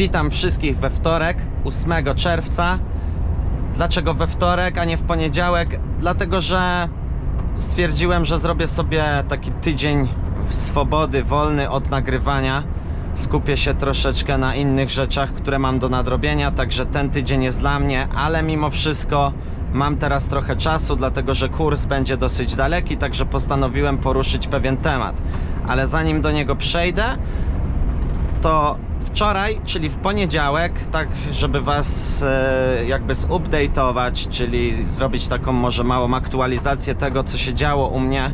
Witam wszystkich we wtorek, 8 czerwca. Dlaczego we wtorek, a nie w poniedziałek? Dlatego, że stwierdziłem, że zrobię sobie taki tydzień swobody, wolny od nagrywania. Skupię się troszeczkę na innych rzeczach, które mam do nadrobienia, także ten tydzień jest dla mnie, ale mimo wszystko mam teraz trochę czasu, dlatego że kurs będzie dosyć daleki, także postanowiłem poruszyć pewien temat. Ale zanim do niego przejdę, to wczoraj, czyli w poniedziałek, tak żeby was e, jakby zupdate'ować, czyli zrobić taką może małą aktualizację tego, co się działo u mnie.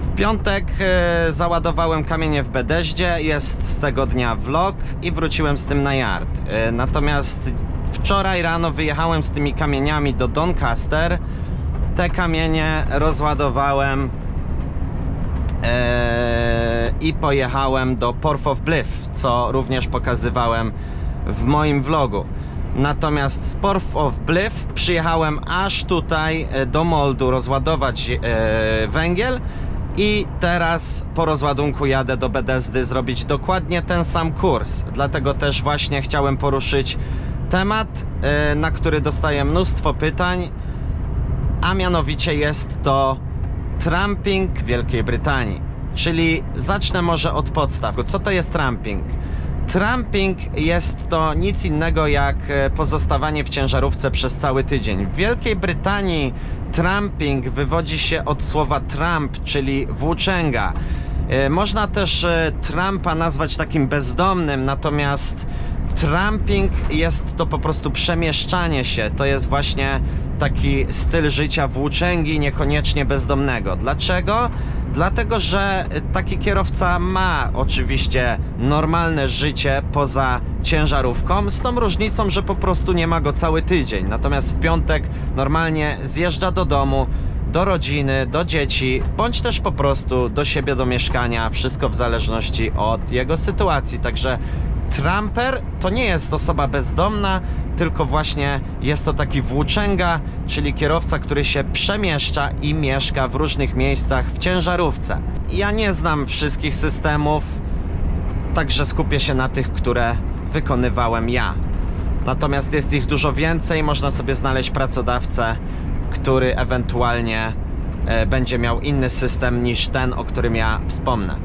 W piątek e, załadowałem kamienie w Bedeździe, jest z tego dnia vlog i wróciłem z tym na yard. E, natomiast wczoraj rano wyjechałem z tymi kamieniami do Doncaster. Te kamienie rozładowałem Eee, i pojechałem do Porth of Blyth, co również pokazywałem w moim vlogu. Natomiast z Porth of Blyth przyjechałem aż tutaj e, do Moldu rozładować e, węgiel i teraz po rozładunku jadę do Bedezdy zrobić dokładnie ten sam kurs. Dlatego też właśnie chciałem poruszyć temat, e, na który dostaję mnóstwo pytań, a mianowicie jest to tramping w Wielkiej Brytanii. Czyli zacznę może od podstaw. Co to jest tramping? Tramping jest to nic innego jak e, pozostawanie w ciężarówce przez cały tydzień. W Wielkiej Brytanii tramping wywodzi się od słowa tramp, czyli włóczęga. E, Można też e, trampa nazwać takim bezdomnym, natomiast tramping jest to po prostu przemieszczanie się. To jest właśnie taki styl życia włóczęgi, niekoniecznie bezdomnego. Dlaczego? Dlatego, że taki kierowca ma oczywiście normalne życie poza ciężarówką, z tą różnicą, że po prostu nie ma go cały tydzień. Natomiast w piątek normalnie zjeżdża do domu, do rodziny, do dzieci, bądź też po prostu do siebie, do mieszkania, wszystko w zależności od jego sytuacji. Także Tramper to nie jest osoba bezdomna, tylko właśnie jest to taki włóczęga, czyli kierowca, który się przemieszcza i mieszka w różnych miejscach w ciężarówce. Ja nie znam wszystkich systemów, także skupię się na tych, które wykonywałem ja. Natomiast jest ich dużo więcej, można sobie znaleźć pracodawcę, który ewentualnie e, będzie miał inny system niż ten, o którym ja wspomnę.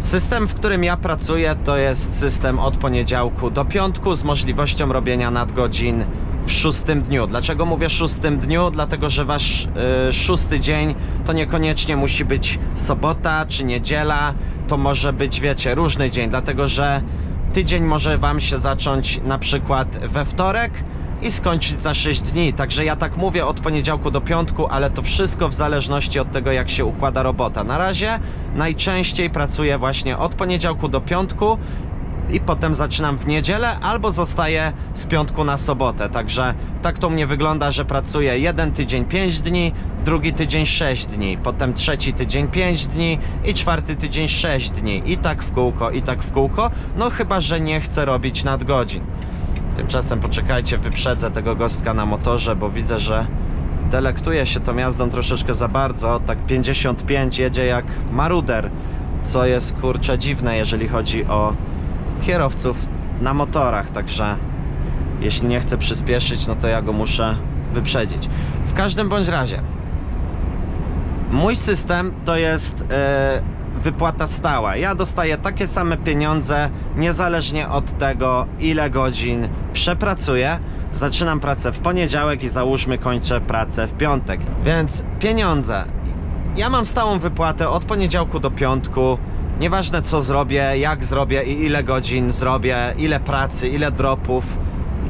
System, w którym ja pracuję, to jest system od poniedziałku do piątku z możliwością robienia nadgodzin w szóstym dniu. Dlaczego mówię szóstym dniu? Dlatego, że wasz y, szósty dzień to niekoniecznie musi być sobota czy niedziela, to może być, wiecie, różny dzień, dlatego że tydzień może wam się zacząć na przykład we wtorek i skończyć za 6 dni. Także ja tak mówię od poniedziałku do piątku, ale to wszystko w zależności od tego, jak się układa robota. Na razie najczęściej pracuję właśnie od poniedziałku do piątku i potem zaczynam w niedzielę albo zostaję z piątku na sobotę. Także tak to mnie wygląda, że pracuję jeden tydzień 5 dni, drugi tydzień 6 dni, potem trzeci tydzień 5 dni i czwarty tydzień 6 dni. I tak w kółko, i tak w kółko. No chyba, że nie chcę robić nadgodzin. Tymczasem poczekajcie, wyprzedzę tego gostka na motorze, bo widzę, że delektuje się tą jazdą troszeczkę za bardzo. Tak 55 jedzie jak maruder, co jest kurczę dziwne, jeżeli chodzi o kierowców na motorach. Także jeśli nie chce przyspieszyć, no to ja go muszę wyprzedzić. W każdym bądź razie, mój system to jest e, wypłata stała. Ja dostaję takie same pieniądze, niezależnie od tego, ile godzin przepracuję. Zaczynam pracę w poniedziałek i załóżmy kończę pracę w piątek. Więc pieniądze. Ja mam stałą wypłatę od poniedziałku do piątku. Nieważne co zrobię, jak zrobię i ile godzin zrobię, ile pracy, ile dropów,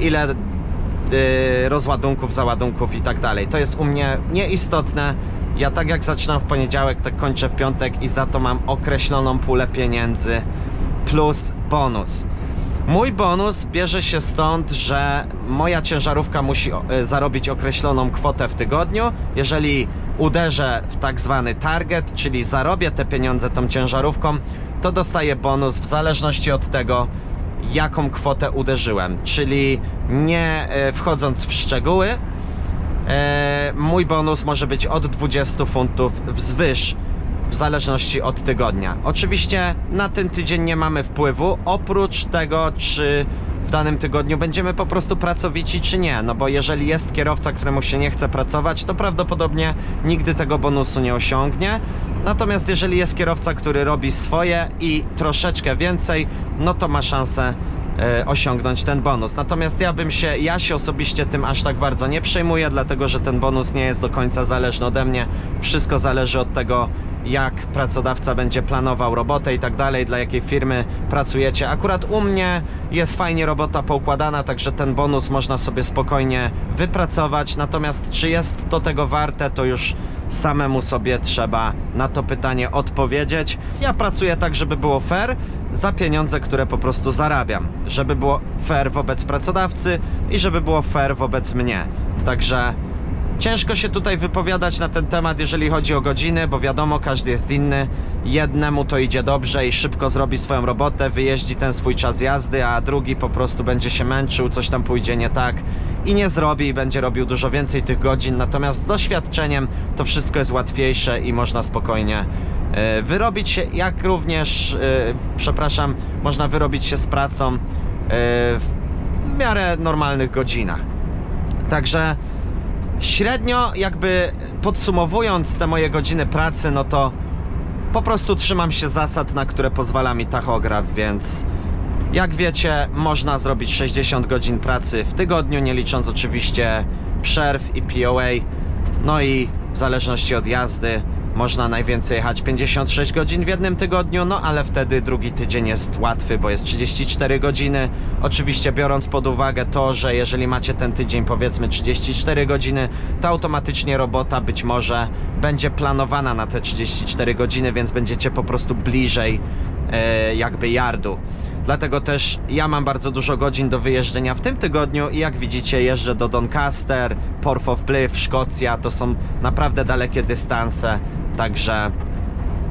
ile y, rozładunków, załadunków i tak dalej. To jest u mnie nieistotne. Ja tak jak zaczynam w poniedziałek, tak kończę w piątek i za to mam określoną pulę pieniędzy plus bonus. Mój bonus bierze się stąd, że moja ciężarówka musi y, zarobić określoną kwotę w tygodniu. Jeżeli uderzę w tak zwany target, czyli zarobię te pieniądze tą ciężarówką, to dostaję bonus w zależności od tego, jaką kwotę uderzyłem. Czyli nie y, wchodząc w szczegóły, e, mój bonus może być od 20 funtów wzwyż w zależności od tygodnia. Oczywiście na ten tydzień nie mamy wpływu, oprócz tego, czy w danym tygodniu będziemy po prostu pracowici, czy nie. No bo jeżeli jest kierowca, któremu się nie chce pracować, to prawdopodobnie nigdy tego bonusu nie osiągnie. Natomiast jeżeli jest kierowca, który robi swoje i troszeczkę więcej, no to ma szansę e, osiągnąć ten bonus. Natomiast ja bym się, ja się osobiście tym aż tak bardzo nie przejmuję, dlatego że ten bonus nie jest do końca zależny ode mnie. Wszystko zależy od tego, jak pracodawca będzie planował robotę i tak dalej, dla jakiej firmy pracujecie. Akurat u mnie jest fajnie robota poukładana, także ten bonus można sobie spokojnie wypracować. Natomiast czy jest to tego warte, to już samemu sobie trzeba na to pytanie odpowiedzieć. Ja pracuję tak, żeby było fair za pieniądze, które po prostu zarabiam. Żeby było fair wobec pracodawcy i żeby było fair wobec mnie. Także Ciężko się tutaj wypowiadać na ten temat, jeżeli chodzi o godziny, bo wiadomo, każdy jest inny. Jednemu to idzie dobrze i szybko zrobi swoją robotę, wyjeździ ten swój czas jazdy, a drugi po prostu będzie się męczył, coś tam pójdzie nie tak i nie zrobi i będzie robił dużo więcej tych godzin. Natomiast z doświadczeniem to wszystko jest łatwiejsze i można spokojnie e, wyrobić się, jak również, e, przepraszam, można wyrobić się z pracą e, w miarę normalnych godzinach. Także średnio jakby podsumowując te moje godziny pracy, no to po prostu trzymam się zasad, na które pozwala mi tachograf, więc jak wiecie, można zrobić 60 godzin pracy w tygodniu, nie licząc oczywiście przerw i POA. No i w zależności od jazdy można najwięcej jechać 56 godzin w jednym tygodniu, no ale wtedy drugi tydzień jest łatwy, bo jest 34 godziny. Oczywiście biorąc pod uwagę to, że jeżeli macie ten tydzień powiedzmy 34 godziny, to automatycznie robota być może będzie planowana na te 34 godziny, więc będziecie po prostu bliżej e, jakby yardu. Dlatego też ja mam bardzo dużo godzin do wyjeżdżenia w tym tygodniu i jak widzicie jeżdżę do Doncaster, Porth of Blyth, Szkocja, to są naprawdę dalekie dystanse, także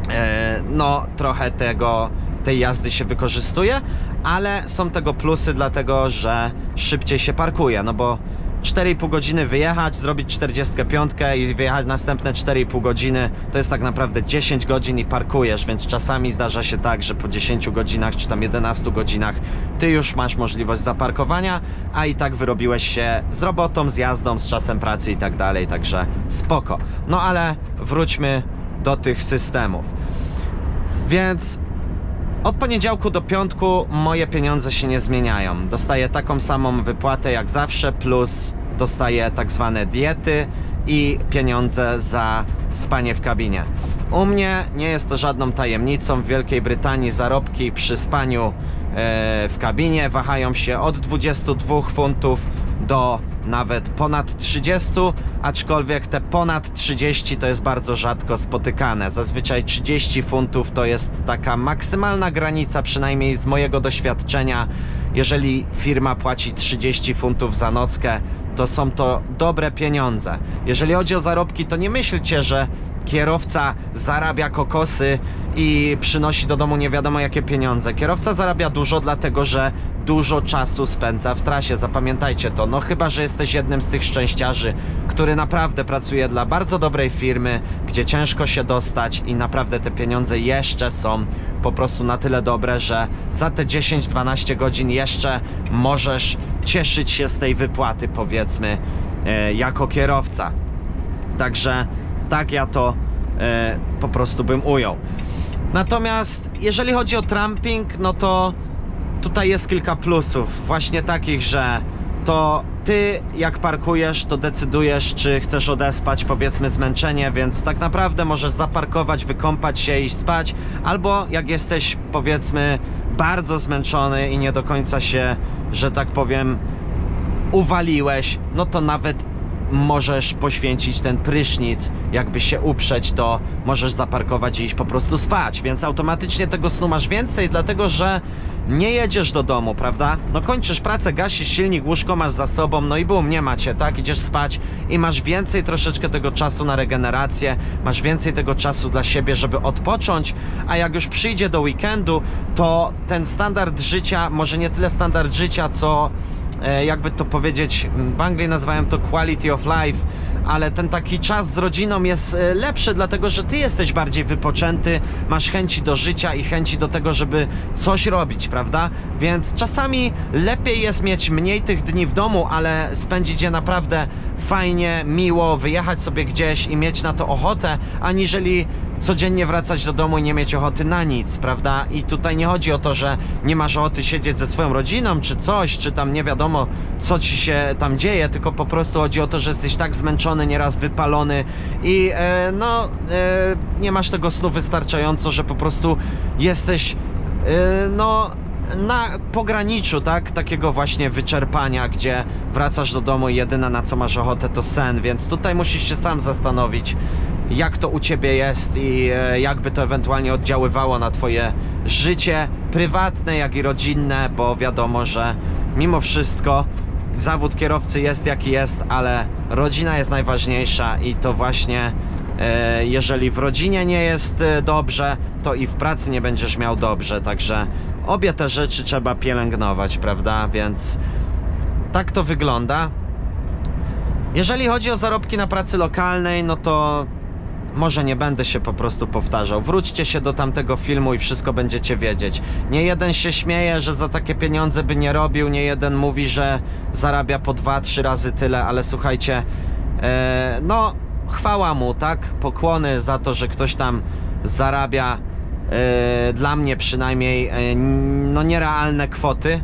e, no trochę tego tej jazdy się wykorzystuje, ale są tego plusy dlatego, że szybciej się parkuje, no bo 4,5 godziny wyjechać, zrobić 45 i wyjechać następne 4,5 godziny, to jest tak naprawdę 10 godzin i parkujesz, więc czasami zdarza się tak, że po 10 godzinach czy tam 11 godzinach ty już masz możliwość zaparkowania, a i tak wyrobiłeś się z robotą, z jazdą, z czasem pracy i tak dalej, także spoko. No ale wróćmy do tych systemów. Więc od poniedziałku do piątku moje pieniądze się nie zmieniają. Dostaję taką samą wypłatę jak zawsze, plus dostaję tak zwane diety i pieniądze za spanie w kabinie. U mnie nie jest to żadną tajemnicą. W Wielkiej Brytanii zarobki przy spaniu e, w kabinie wahają się od 22 funtów do nawet ponad 30, aczkolwiek te ponad 30 to jest bardzo rzadko spotykane. Zazwyczaj 30 funtów to jest taka maksymalna granica, przynajmniej z mojego doświadczenia. Jeżeli firma płaci 30 funtów za nockę, to są to dobre pieniądze. Jeżeli chodzi o zarobki, to nie myślcie, że kierowca zarabia kokosy i przynosi do domu nie wiadomo jakie pieniądze. Kierowca zarabia dużo, dlatego że dużo czasu spędza w trasie. Zapamiętajcie to. No chyba, że jesteś jednym z tych szczęściarzy, który naprawdę pracuje dla bardzo dobrej firmy, gdzie ciężko się dostać i naprawdę te pieniądze jeszcze są po prostu na tyle dobre, że za te 10-12 godzin jeszcze możesz cieszyć się z tej wypłaty, powiedzmy, e, jako kierowca. Także tak ja to e, po prostu bym ujął. Natomiast jeżeli chodzi o tramping, no to tutaj jest kilka plusów. Właśnie takich, że to ty jak parkujesz, to decydujesz, czy chcesz odespać powiedzmy zmęczenie, więc tak naprawdę możesz zaparkować, wykąpać się i spać, albo jak jesteś powiedzmy bardzo zmęczony i nie do końca się, że tak powiem, uwaliłeś, no to nawet możesz poświęcić ten prysznic, jakby się uprzeć, to możesz zaparkować i iść po prostu spać, więc automatycznie tego snu masz więcej, dlatego że nie jedziesz do domu, prawda? No kończysz pracę, gasisz silnik, łóżko masz za sobą, no i bum, nie macie, tak? Idziesz spać i masz więcej troszeczkę tego czasu na regenerację, masz więcej tego czasu dla siebie, żeby odpocząć, a jak już przyjdzie do weekendu, to ten standard życia, może nie tyle standard życia, co jakby to powiedzieć, w Anglii nazywają to quality of life, ale ten taki czas z rodziną jest e, lepszy, dlatego że ty jesteś bardziej wypoczęty, masz chęci do życia i chęci do tego, żeby coś robić, prawda? Więc czasami lepiej jest mieć mniej tych dni w domu, ale spędzić je naprawdę fajnie, miło, wyjechać sobie gdzieś i mieć na to ochotę, aniżeli codziennie wracać do domu i nie mieć ochoty na nic, prawda? I tutaj nie chodzi o to, że nie masz ochoty siedzieć ze swoją rodziną, czy coś, czy tam nie wiadomo, co ci się tam dzieje, tylko po prostu chodzi o to, że jesteś tak zmęczony, nieraz wypalony i e, no, e, nie masz tego snu wystarczająco, że po prostu jesteś, e, no, na pograniczu, tak? Takiego właśnie wyczerpania, gdzie wracasz do domu i jedyne na co masz ochotę to sen, więc tutaj musisz się sam zastanowić, jak to u ciebie jest i e, jakby to ewentualnie oddziaływało na twoje życie prywatne, jak i rodzinne, bo wiadomo, że mimo wszystko zawód kierowcy jest jaki jest, ale rodzina jest najważniejsza i to właśnie e, jeżeli w rodzinie nie jest e, dobrze, to i w pracy nie będziesz miał dobrze, także obie te rzeczy trzeba pielęgnować, prawda? Więc tak to wygląda. Jeżeli chodzi o zarobki na pracy lokalnej, no to może nie będę się po prostu powtarzał. Wróćcie się do tamtego filmu i wszystko będziecie wiedzieć. Nie jeden się śmieje, że za takie pieniądze by nie robił, nie jeden mówi, że zarabia po dwa, trzy razy tyle, ale słuchajcie, e, no chwała mu, tak? Pokłony za to, że ktoś tam zarabia e, dla mnie przynajmniej e, no nierealne kwoty.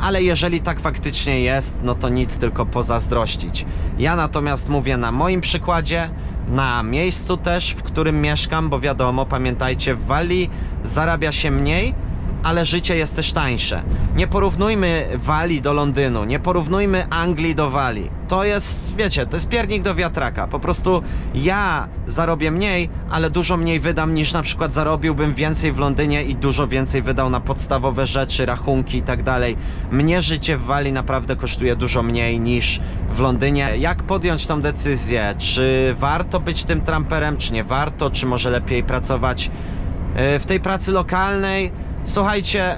Ale jeżeli tak faktycznie jest, no to nic tylko pozazdrościć. Ja natomiast mówię na moim przykładzie, na miejscu też, w którym mieszkam, bo wiadomo, pamiętajcie, w Walii zarabia się mniej, ale życie jest też tańsze. Nie porównujmy Walii do Londynu, nie porównujmy Anglii do Walii. To jest, wiecie, to jest piernik do wiatraka. Po prostu ja zarobię mniej, ale dużo mniej wydam niż na przykład zarobiłbym więcej w Londynie i dużo więcej wydał na podstawowe rzeczy, rachunki i tak dalej. Mnie życie w Walii naprawdę kosztuje dużo mniej niż w Londynie. Jak podjąć tą decyzję? Czy warto być tym tramperem, czy nie warto? Czy może lepiej pracować e, w tej pracy lokalnej? Słuchajcie,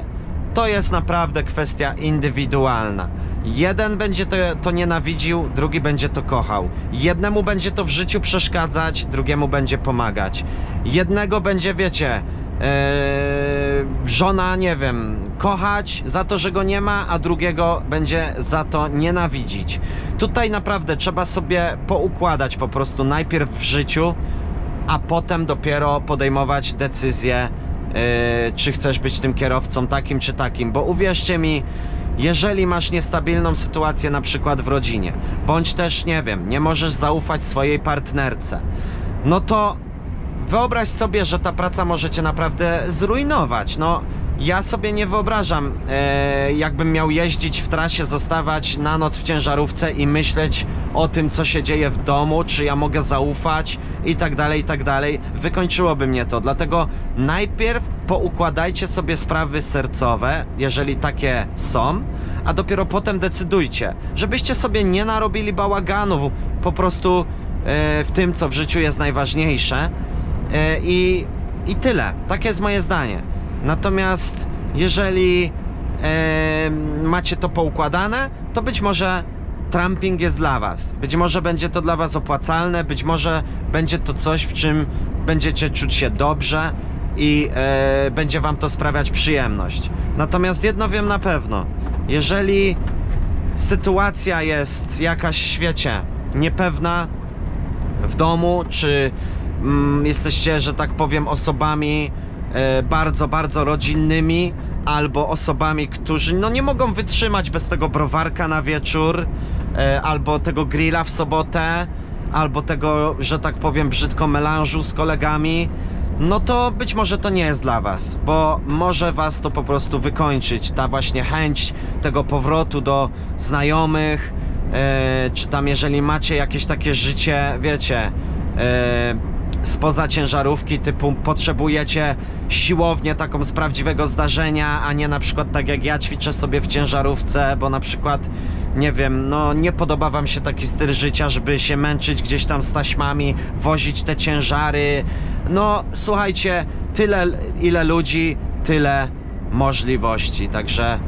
to jest naprawdę kwestia indywidualna. Jeden będzie to, to nienawidził, drugi będzie to kochał. Jednemu będzie to w życiu przeszkadzać, drugiemu będzie pomagać. Jednego będzie, wiecie, Eee, żona, nie wiem, kochać za to, że go nie ma, a drugiego będzie za to nienawidzić. Tutaj naprawdę trzeba sobie poukładać po prostu najpierw w życiu, a potem dopiero podejmować decyzję, yy, czy chcesz być tym kierowcą takim czy takim, bo uwierzcie mi, jeżeli masz niestabilną sytuację na przykład w rodzinie, bądź też, nie wiem, nie możesz zaufać swojej partnerce, no to wyobraź sobie, że ta praca może cię naprawdę zrujnować. No, ja sobie nie wyobrażam, e, jakbym miał jeździć w trasie, zostawać na noc w ciężarówce i myśleć o tym, co się dzieje w domu, czy ja mogę zaufać i tak dalej, i tak dalej. Wykończyłoby mnie to. Dlatego najpierw poukładajcie sobie sprawy sercowe, jeżeli takie są, a dopiero potem decydujcie, żebyście sobie nie narobili bałaganu po prostu e, w tym, co w życiu jest najważniejsze. E, I, I tyle. Takie jest moje zdanie. Natomiast jeżeli e, macie to poukładane, to być może tramping jest dla Was. Być może będzie to dla Was opłacalne, być może będzie to coś, w czym będziecie czuć się dobrze i e, będzie Wam to sprawiać przyjemność. Natomiast jedno wiem na pewno. Jeżeli sytuacja jest jakaś w świecie niepewna, w domu, czy mm, jesteście, że tak powiem, osobami e, bardzo, bardzo rodzinnymi, albo osobami, którzy no, nie mogą wytrzymać bez tego browarka na wieczór, e, albo tego grilla w sobotę, albo tego, że tak powiem, brzydko melanżu z kolegami, no to być może to nie jest dla Was, bo może Was to po prostu wykończyć. Ta właśnie chęć tego powrotu do znajomych, e, czy tam jeżeli macie jakieś takie życie, wiecie, spoza ciężarówki, typu potrzebujecie siłownię taką z prawdziwego zdarzenia, a nie na przykład tak jak ja ćwiczę sobie w ciężarówce, bo na przykład, nie wiem, no nie podoba wam się taki styl życia, żeby się męczyć gdzieś tam z taśmami, wozić te ciężary. No słuchajcie, tyle ile ludzi, tyle możliwości, także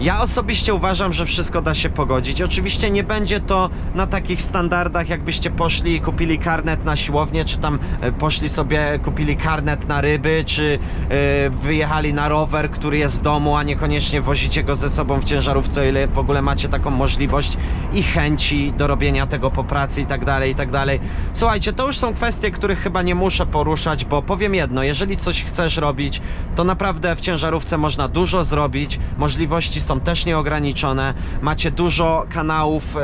Ja osobiście uważam, że wszystko da się pogodzić. Oczywiście nie będzie to na takich standardach, jakbyście poszli i kupili karnet na siłownię, czy tam e, poszli sobie, kupili karnet na ryby, czy e, wyjechali na rower, który jest w domu, a niekoniecznie wozicie go ze sobą w ciężarówce, o ile w ogóle macie taką możliwość i chęci do robienia tego po pracy i tak dalej, i tak dalej. Słuchajcie, to już są kwestie, których chyba nie muszę poruszać, bo powiem jedno, jeżeli coś chcesz robić, to naprawdę w ciężarówce można dużo zrobić, możliwości są też nieograniczone, macie dużo kanałów e,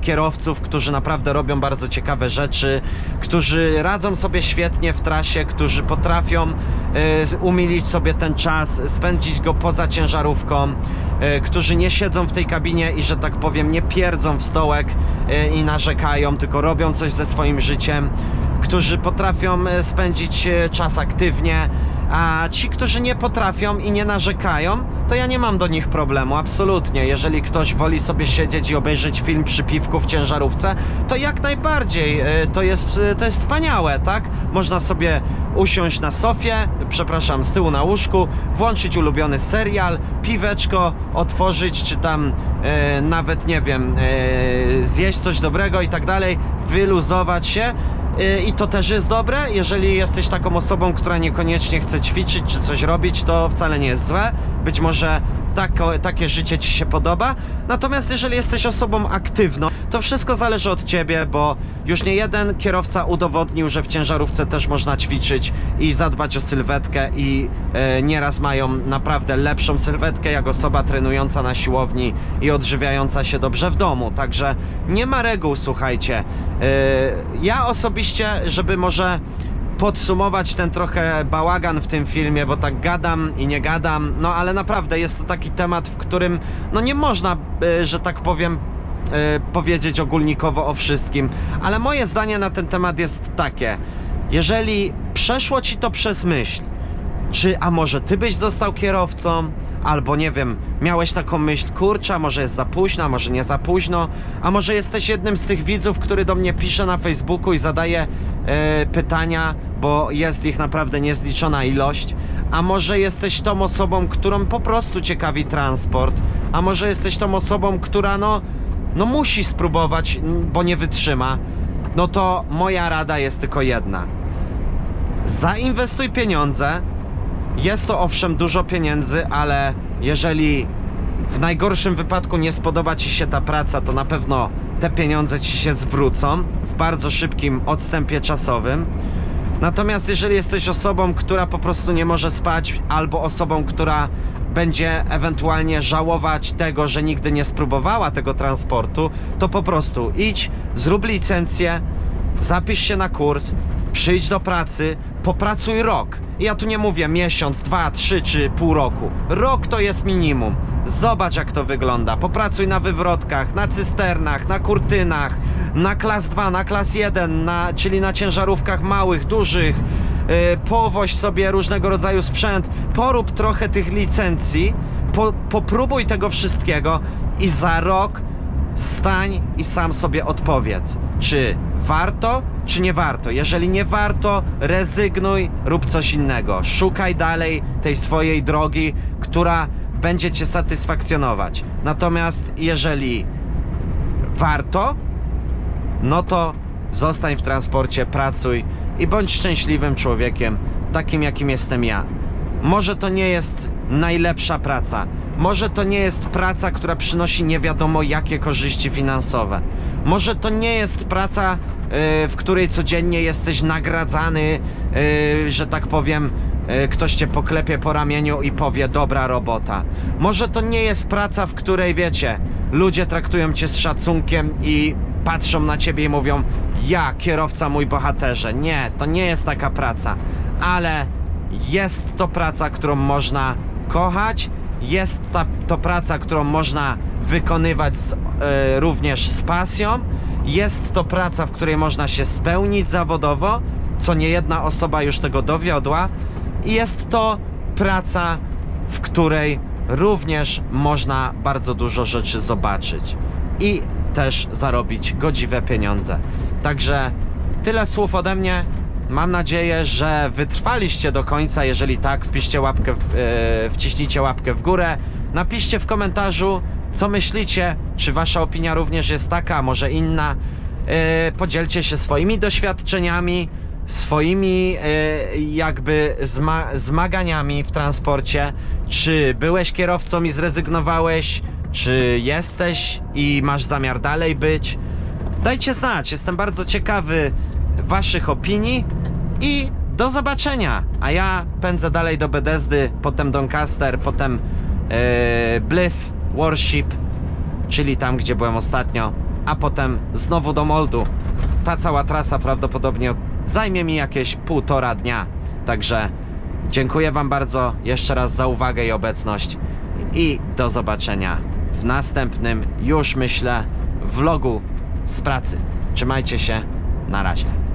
kierowców, którzy naprawdę robią bardzo ciekawe rzeczy, którzy radzą sobie świetnie w trasie, którzy potrafią e, umilić sobie ten czas, spędzić go poza ciężarówką, e, którzy nie siedzą w tej kabinie i że tak powiem nie pierdzą w stołek e, i narzekają, tylko robią coś ze swoim życiem, którzy potrafią e, spędzić e, czas aktywnie, a ci, którzy nie potrafią i nie narzekają, to ja nie mam do nich problemu, absolutnie. Jeżeli ktoś woli sobie siedzieć i obejrzeć film przy piwku w ciężarówce, to jak najbardziej, e, to jest, e, to jest wspaniałe, tak? Można sobie usiąść na sofie, przepraszam, z tyłu na łóżku, włączyć ulubiony serial, piweczko, otworzyć, czy tam e, nawet, nie wiem, e, zjeść coś dobrego i tak dalej, wyluzować się. Y, I to też jest dobre. Jeżeli jesteś taką osobą, która niekoniecznie chce ćwiczyć czy coś robić, to wcale nie jest złe. Być może tako, takie życie ci się podoba. Natomiast jeżeli jesteś osobą aktywną, to wszystko zależy od ciebie, bo już nie jeden kierowca udowodnił, że w ciężarówce też można ćwiczyć i zadbać o sylwetkę i e, nieraz mają naprawdę lepszą sylwetkę jak osoba trenująca na siłowni i odżywiająca się dobrze w domu. Także nie ma reguł, słuchajcie. E, ja osobiście, żeby może podsumować ten trochę bałagan w tym filmie, bo tak gadam i nie gadam, no ale naprawdę jest to taki temat, w którym no nie można, e, że tak powiem, e, powiedzieć ogólnikowo o wszystkim, ale moje zdanie na ten temat jest takie. Jeżeli przeszło ci to przez myśl, czy a może ty byś został kierowcą? Albo nie wiem, miałeś taką myśl, kurczę, a może jest za późno, a może nie za późno, a może jesteś jednym z tych widzów, który do mnie pisze na Facebooku i zadaje e, pytania, bo jest ich naprawdę niezliczona ilość, a może jesteś tą osobą, którą po prostu ciekawi transport, a może jesteś tą osobą, która no, no musi spróbować, bo nie wytrzyma, no to moja rada jest tylko jedna. Zainwestuj pieniądze, jest to owszem dużo pieniędzy, ale jeżeli w najgorszym wypadku nie spodoba Ci się ta praca, to na pewno te pieniądze Ci się zwrócą w bardzo szybkim odstępie czasowym. Natomiast jeżeli jesteś osobą, która po prostu nie może spać, albo osobą, która będzie ewentualnie żałować tego, że nigdy nie spróbowała tego transportu, to po prostu idź, zrób licencję, zapisz się na kurs, przyjdź do pracy, popracuj rok. Ja tu nie mówię miesiąc, dwa, trzy czy pół roku. Rok to jest minimum. Zobacz jak to wygląda. Popracuj na wywrotkach, na cysternach, na kurtynach, na klas 2, na klas 1, na, czyli na ciężarówkach małych, dużych. Yy, powoź sobie różnego rodzaju sprzęt, porób trochę tych licencji, po, popróbuj tego wszystkiego i za rok stań i sam sobie odpowiedz, czy warto, czy nie warto. Jeżeli nie warto, rezygnuj, rób coś innego. Szukaj dalej tej swojej drogi, która będzie cię satysfakcjonować. Natomiast jeżeli warto, no to zostań w transporcie, pracuj i bądź szczęśliwym człowiekiem, takim jakim jestem ja. Może to nie jest najlepsza praca, może to nie jest praca, która przynosi nie wiadomo jakie korzyści finansowe. Może to nie jest praca, yy, w której codziennie jesteś nagradzany, yy, że tak powiem, yy, ktoś cię poklepie po ramieniu i powie dobra robota. Może to nie jest praca, w której wiecie, ludzie traktują cię z szacunkiem i patrzą na ciebie i mówią: Ja, kierowca, mój bohaterze. Nie, to nie jest taka praca, ale jest to praca, którą można kochać. Jest ta, to praca, którą można wykonywać z, e, również z pasją. Jest to praca, w której można się spełnić zawodowo, co nie jedna osoba już tego dowiodła. I jest to praca, w której również można bardzo dużo rzeczy zobaczyć i też zarobić godziwe pieniądze. Także tyle słów ode mnie. Mam nadzieję, że wytrwaliście do końca. Jeżeli tak, wpiszcie łapkę, w, e, wciśnijcie łapkę w górę. Napiszcie w komentarzu, co myślicie, czy wasza opinia również jest taka, może inna. E, podzielcie się swoimi doświadczeniami, swoimi e, jakby zma zmaganiami w transporcie. Czy byłeś kierowcą i zrezygnowałeś, czy jesteś i masz zamiar dalej być? Dajcie znać, jestem bardzo ciekawy waszych opinii i do zobaczenia. A ja pędzę dalej do Bethesdy, potem Doncaster, potem e, Blyth, Warship, czyli tam, gdzie byłem ostatnio, a potem znowu do Moldu. Ta cała trasa prawdopodobnie zajmie mi jakieś półtora dnia. Także dziękuję Wam bardzo jeszcze raz za uwagę i obecność i do zobaczenia w następnym, już myślę, vlogu z pracy. Trzymajcie się, na razie.